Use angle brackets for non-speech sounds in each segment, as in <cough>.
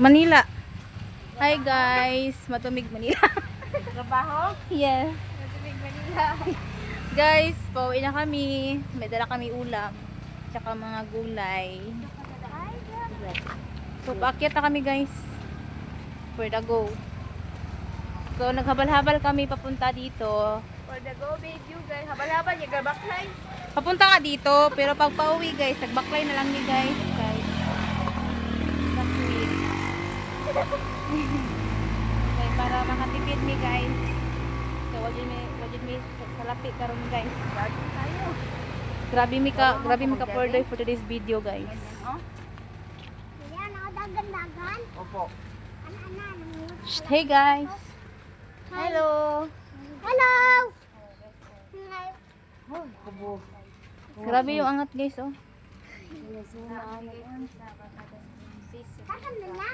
Manila. Hi guys, matumig Manila. <laughs> Trabaho? yes. Matumig Manila. <laughs> Guys, pauwi na kami. May dala kami ulam. Tsaka mga gulay. So, paakyat na kami guys. For the go. So, naghabal-habal kami papunta dito. For the go video guys. Habal-habal, yung gabaklay. Papunta nga dito, pero pag pauwi guys, nagbaklay na lang ni guys. Okay, para makatipid ni guys. So, wag yun may, wag yun may salapi karon guys. Grabe mi ka, grabe mi ka for day for today's video guys. Oh? Ako dagan-dagan. Opo. Hey guys. Hello. Hello! Oh. Grabe yung angat guys oh. Na.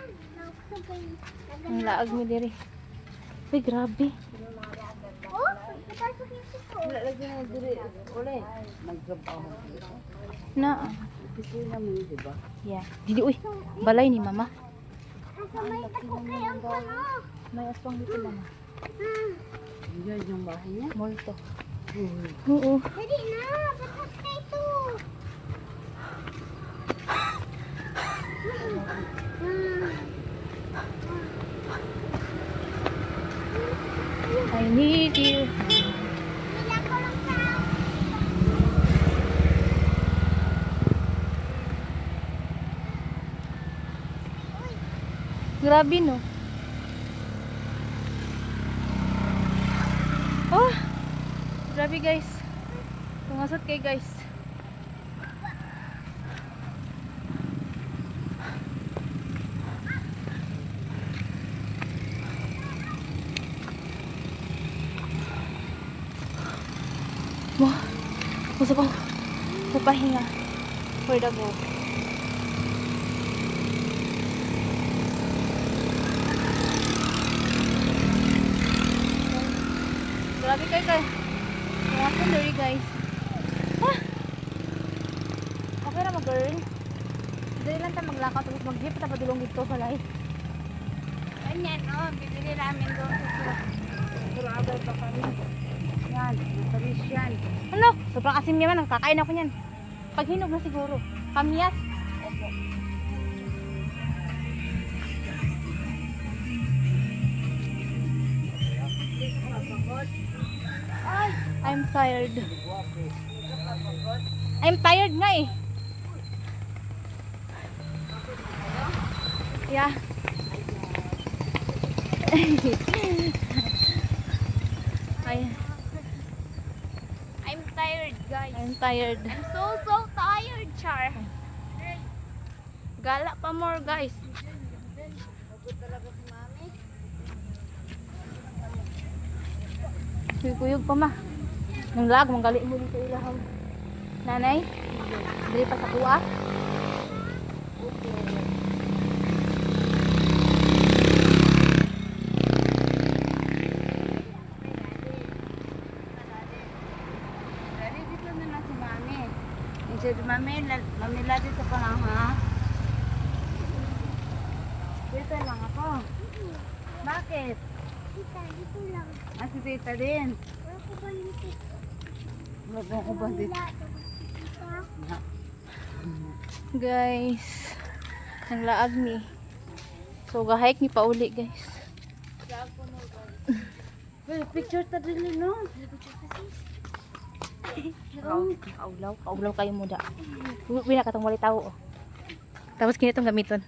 Ang laag mi diri. Uy, grabe. Wala lagi na diri. Uli. Nagtrabaho. Na. Opisina mo yun, diba? Yeah. Didi uy. Balay ni mama. May aswang dito mama. Yun yung bahay niya. Molto. Uy. Oo. Dali na, batas na ito. I need you. Grabe no. Oh! Grabe guys. Tungasot kay guys. Wah! Gusto ko. Papahinga. For the go. Grabe kayo guys. Mga sandali guys. Ah! Okay na mag girl. Dali lang tayo maglakaw tapos mag-jeep tapos padulong dito sa light. Ganyan, oh. Bibili namin doon. Surabay pa kami. Yan. Matalis yan. Ano? Sobrang asim naman. Kakain ako niyan. Pag hinog na siguro. Kamyas. Ay! I'm tired. I'm tired nga eh. Yeah. <laughs> Ay, tired, guys. I'm tired. I'm so, so tired, Char. Gala pa more, guys. Kuyog pa ma. Nang lag, manggali mo dito ilahaw. Nanay? Dili pa sa kuha? Dari dito na na si Mami. Si Mami, la- mamila dito pa lang, ha? Dito lang ako. Bakit? Tita, dito lang. Ah, si Tita din. Wala ko ba yung tita? Wala ko ba dito? Guys, nang laag mi. So, gahike mi pa uli guys. Well, <laughs> picture ta din, no? Kaulaw, kaulaw kayo muda. Na katong wali tao. Oh. Tapos kinitong gamiton.